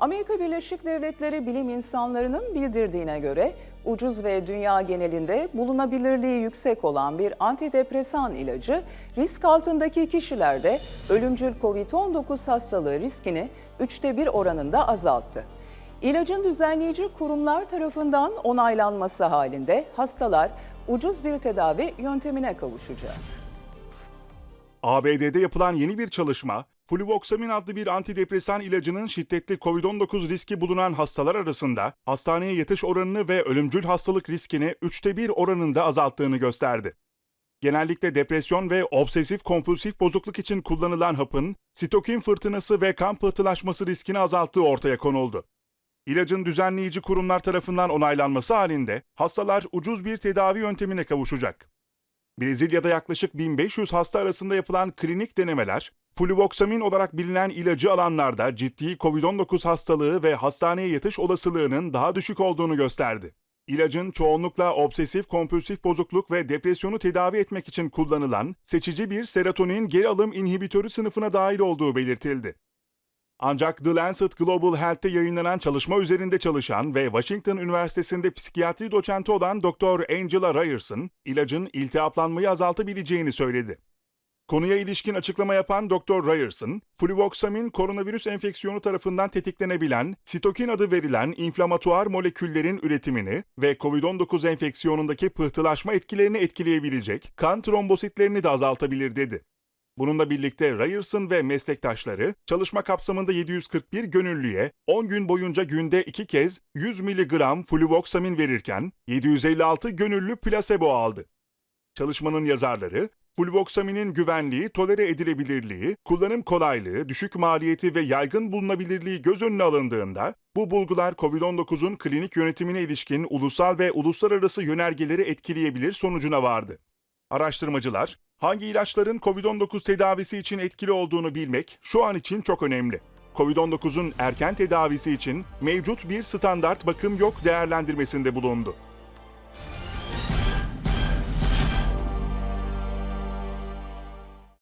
Amerika Birleşik Devletleri bilim insanlarının bildirdiğine göre ucuz ve dünya genelinde bulunabilirliği yüksek olan bir antidepresan ilacı risk altındaki kişilerde ölümcül COVID-19 hastalığı riskini üçte bir oranında azalttı. İlacın düzenleyici kurumlar tarafından onaylanması halinde hastalar ucuz bir tedavi yöntemine kavuşacak. ABD'de yapılan yeni bir çalışma, fluvoxamin adlı bir antidepresan ilacının şiddetli COVID-19 riski bulunan hastalar arasında hastaneye yatış oranını ve ölümcül hastalık riskini üçte bir oranında azalttığını gösterdi. Genellikle depresyon ve obsesif kompulsif bozukluk için kullanılan hapın sitokin fırtınası ve kan pıhtılaşması riskini azalttığı ortaya konuldu. İlacın düzenleyici kurumlar tarafından onaylanması halinde hastalar ucuz bir tedavi yöntemine kavuşacak. Brezilya'da yaklaşık 1500 hasta arasında yapılan klinik denemeler, fluvoxamin olarak bilinen ilacı alanlarda ciddi COVID-19 hastalığı ve hastaneye yatış olasılığının daha düşük olduğunu gösterdi. İlacın çoğunlukla obsesif kompulsif bozukluk ve depresyonu tedavi etmek için kullanılan seçici bir serotonin geri alım inhibitörü sınıfına dahil olduğu belirtildi. Ancak The Lancet Global Health'te yayınlanan çalışma üzerinde çalışan ve Washington Üniversitesi'nde psikiyatri doçenti olan Dr. Angela Ryerson, ilacın iltihaplanmayı azaltabileceğini söyledi. Konuya ilişkin açıklama yapan Dr. Ryerson, fluvoxamin koronavirüs enfeksiyonu tarafından tetiklenebilen sitokin adı verilen inflamatuar moleküllerin üretimini ve COVID-19 enfeksiyonundaki pıhtılaşma etkilerini etkileyebilecek kan trombositlerini de azaltabilir dedi. Bununla birlikte Ryerson ve meslektaşları çalışma kapsamında 741 gönüllüye 10 gün boyunca günde 2 kez 100 mg fluvoxamin verirken 756 gönüllü plasebo aldı. Çalışmanın yazarları, fluvoxaminin güvenliği, tolere edilebilirliği, kullanım kolaylığı, düşük maliyeti ve yaygın bulunabilirliği göz önüne alındığında bu bulgular COVID-19'un klinik yönetimine ilişkin ulusal ve uluslararası yönergeleri etkileyebilir sonucuna vardı. Araştırmacılar, hangi ilaçların COVID-19 tedavisi için etkili olduğunu bilmek şu an için çok önemli. COVID-19'un erken tedavisi için mevcut bir standart bakım yok değerlendirmesinde bulundu.